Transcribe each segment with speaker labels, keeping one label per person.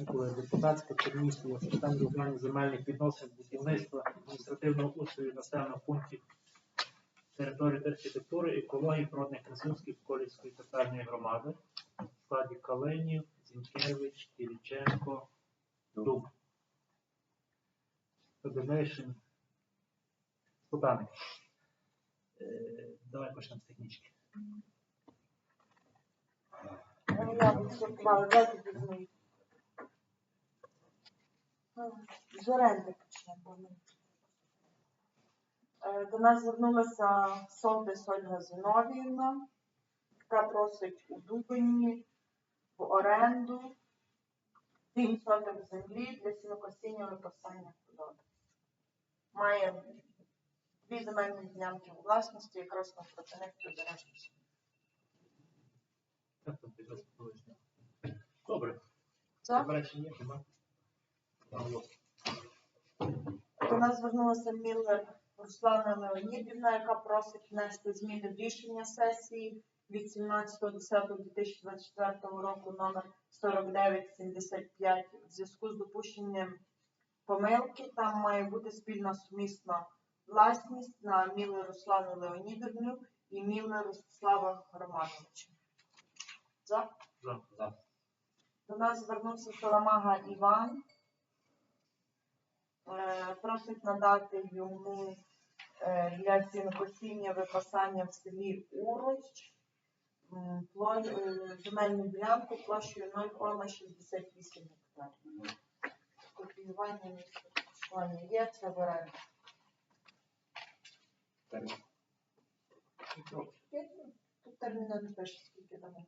Speaker 1: Микола, депутатська комісія питань регулювання земельних відносин, будівництва, адміністративного устрою населених пунктів території архітектури, екології, природних ресурсів Колівської територіальної громади в складі Калинів, Зінкевич, Кириченко, Дуб. Федерейшн. Спутаник. Е, Давай почнемо з технічки.
Speaker 2: Ну, Я відсортувала, дайте візьму. З оренди почнемо. Е, До нас звернулася Солтис Ольга Зіновіївна, яка просить у Дубині в оренду 7 соток землі для сінокосіння випасання худоби. Має дві земельні ділянки у власності, якраз
Speaker 1: там ти розповідаєш? Добре. Є, нема?
Speaker 2: До нас звернулася Міллер Руслана Леонідівна, яка просить внести зміни в рішення сесії від 17.10.2024 року номер 4975 в зв'язку з допущенням помилки. Там має бути спільна сумісна власність на Міллер Руслану Леонідівну і Міллер Ростислава Романовича. За?
Speaker 1: За. За.
Speaker 2: До нас звернувся Соломага Іван. Е, Просить надати йому е, для сінокосіння випасання в селі пло- е, земельну ділянку площею 0,68 гектарів. Копіювання місця є, це в оренді. Тут терміни не пише, скільки дамо.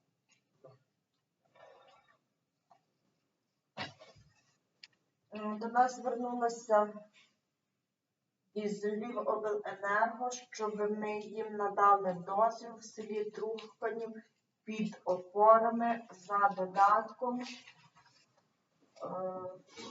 Speaker 2: Е, До нас звернулася із Львівобленерго, щоб ми їм надали дозвіл в селі Трухканів під опорами за додатком е,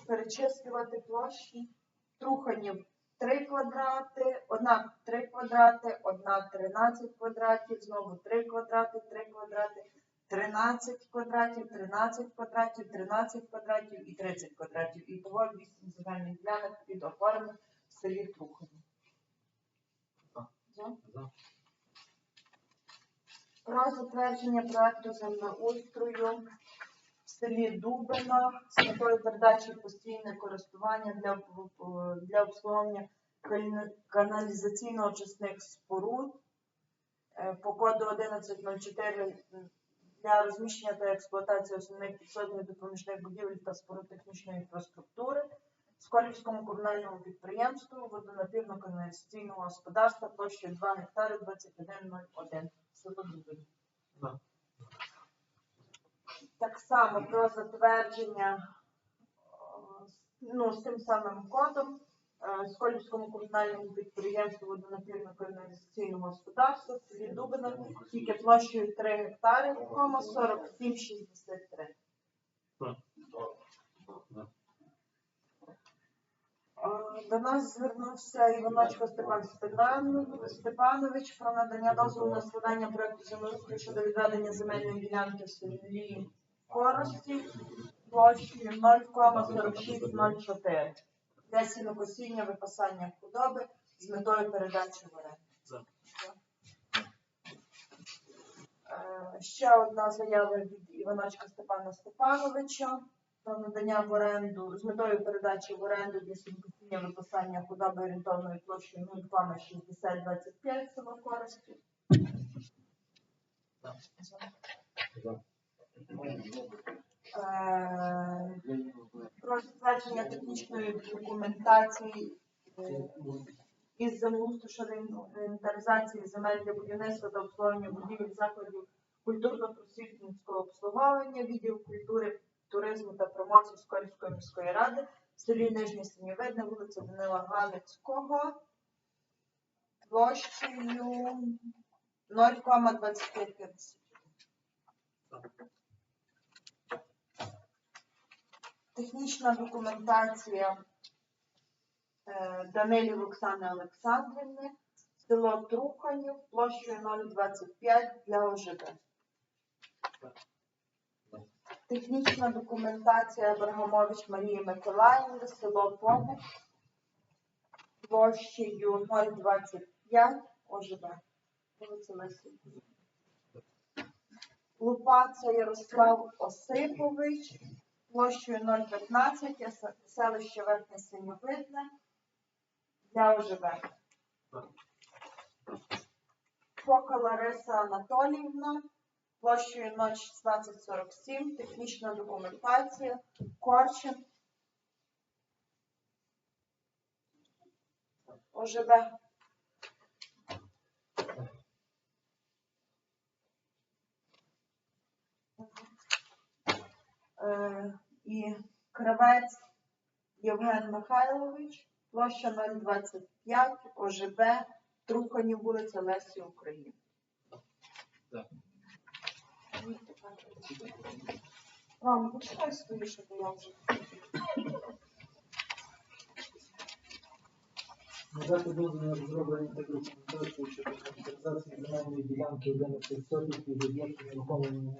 Speaker 2: перечислювати площі. Труханів 3 квадрати, одна 3 квадрати, одна 13 квадратів, знову 3 квадрати, 3 квадрати, 13 квадратів, 13 квадратів, 13 квадратів і 30 квадратів. І того 8 земельних ділянок під опорами в селі? За. Про затвердження проекту землеустрою в селі Дубина з метою передачі постійне користування для, для обслуговування каналізаційно-очисних споруд е, по коду 1104 для розміщення та експлуатації основних підсобних допоміжних будівель та споруд технічної інфраструктури Сколівському комунальному підприємству водонапірно-каналізаційного господарства площею 2 гектари 2101 село Дубин. Так само про затвердження ну, з тим самим кодом Сколівському комунальному підприємству водонапірно-каналізаційного господарства в селі Дубина тільки площею 3 гектари, кома 4763. Е, До нас звернувся Іваночко Степан Степан- Степанович про надання дозволу на складання проекту землеустрою щодо відведення земельної ділянки в селі Корості площею 0,4604 для сінокосіння випасання худоби з метою передачі в оренду. Е, Ще одна заява від Іваночка Степана Степановича про надання в оренду з метою передачі в оренду для сінокосіння випасання худоби орієнтовною площею 0,6025 село Коростів.
Speaker 1: За.
Speaker 2: Е, Про затвердження технічної документації е, із землеустрою щодо інвентаризації земель для будівництва та обслуговування будівель закладів культурно-просвітницького обслуговування, відділ культури, туризму та промоції Скорівської міської ради в селі Нижнє Синєвидне, вулиця Данила Галицького, площею 0,2550. Технічна документація е, Данилів Оксани Олександрівни, село Труханів, площею 0,25 для ОЖБ. Технічна документація Бергамович Марії Миколаївни, село Поник, площею 025 ОЖБ. Вулиця Лесі. Лупаця Ярослав Осипович, площею 015, я се- селище Верхнє Синьовидне, для ОЖБ. Пока Лариса Анатоліївна, площею 01647, технічна документація, Корчин, ОЖБ. Е, І кравець Євген Михайлович, площа 025, ОЖБ, Труханів, вулиця Лесі України. Мам, почитай свої, щоб я вже.
Speaker 3: Надати дозвіл на розроблення та документацію щодо інвентаризації земельної ділянки 11 сотих від об'єктів нерухомої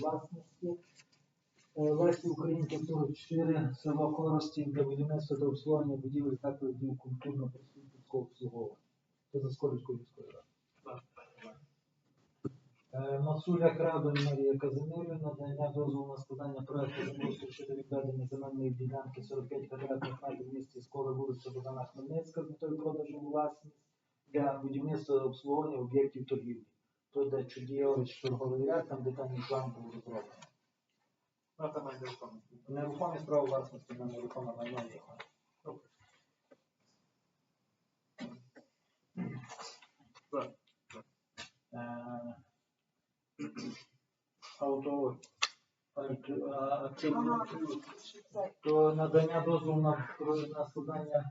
Speaker 3: власності. Лесі Українки 44, село Коростів для будівництва та обслуговування будівель закладів культурно-просвітницького обслуговування. Це за Скорівською міською радою. Е, Мацуля Крабин Марія Казимирівна, надання дозволу на складання проекту землеустрою щодо відведення земельної ділянки 45 квадратних метрів в місті Сколи, вулиця Богдана Хмельницька з метою продажу власність для будівництва та обслуговування об'єктів торгівлі. Тут де Чудієвич торговий ряд, там детальний план був розроблений.
Speaker 1: Ну, там майже виконано.
Speaker 3: Нерухомість право власності на нерухоме майно є.
Speaker 1: Так.
Speaker 3: Е, Авто альт- а, активний
Speaker 2: Ага.
Speaker 3: ключ.
Speaker 2: Це
Speaker 3: то надання дозволу на, складання е,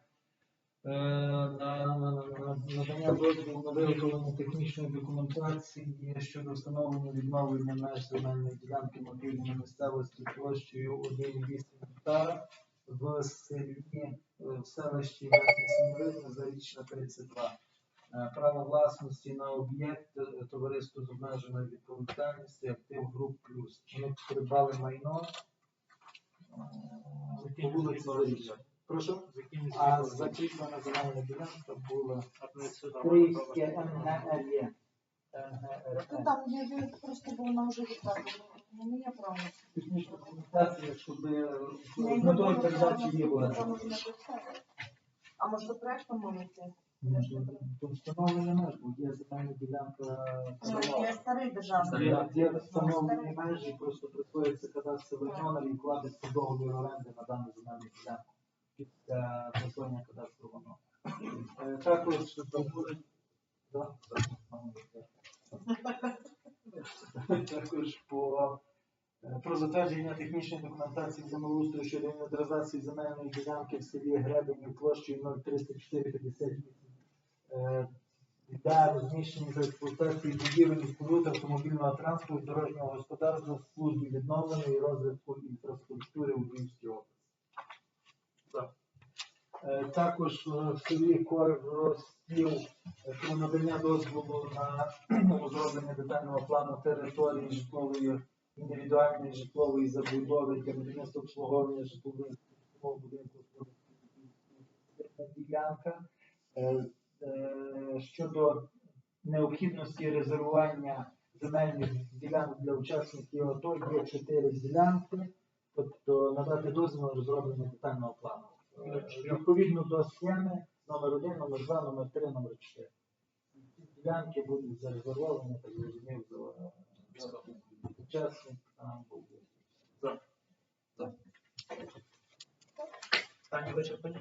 Speaker 3: на надання дозволу на виготовлення технічної документації щодо встановлення відновлення меж земельної ділянки мобільної місцевості площею 1,8 гектара в селі е, в селищі Семиридне, Зарічна 32. Е, Право власності на об'єкт е, товариство з обмеженою відповідальністю Актив Груп Плюс. Вони придбали майно е, по вулиці Зарічна. Прошу? А закріплена земельна ділянка була Київське
Speaker 1: права.
Speaker 3: МГРЄ.
Speaker 2: Ну, там є просто був на вже відправлено. Ну, не є право.
Speaker 3: Технічна документація, щоб е,
Speaker 2: йду
Speaker 3: метою передачі є була.
Speaker 2: А може проектом можете?
Speaker 3: Тут встановлення меж, бо є земельна ділянка
Speaker 2: Ну, Є старий державний.
Speaker 3: Є, встановлені межі, просто присвоюється кадастровий номер і вкладеться договір оренди на дану земельну ділянку після присвоєння кадастрового. Е, Також так. також по е, про затвердження технічної документації землеустрою щодо інвентаризації земельної ділянки в селі Гребенів площею 03458 е, для розміщення та експлуатації будівель і споруд автомобільного транспорту, дорожнього господарства в службі відновлення і розвитку інфраструктури у Львівській області. Е, Також е, в селі Корив розстіл про надання дозволу на розроблення детального плану території житлової індивідуальної житлової забудови для будівництва обслуговування житлового будинку ділянка. Е, е, щодо необхідності резервування земельних ділянок для учасників АТО є чотири ділянки, тобто надати дозвіл на розроблення детального плану. Е, Відповідно до схеми номер 1, номер 2, номер 3, номер 4. Ділянки будуть зарезервовані, так зрозумів, до учасник а, буде.
Speaker 1: Питання вичерпані?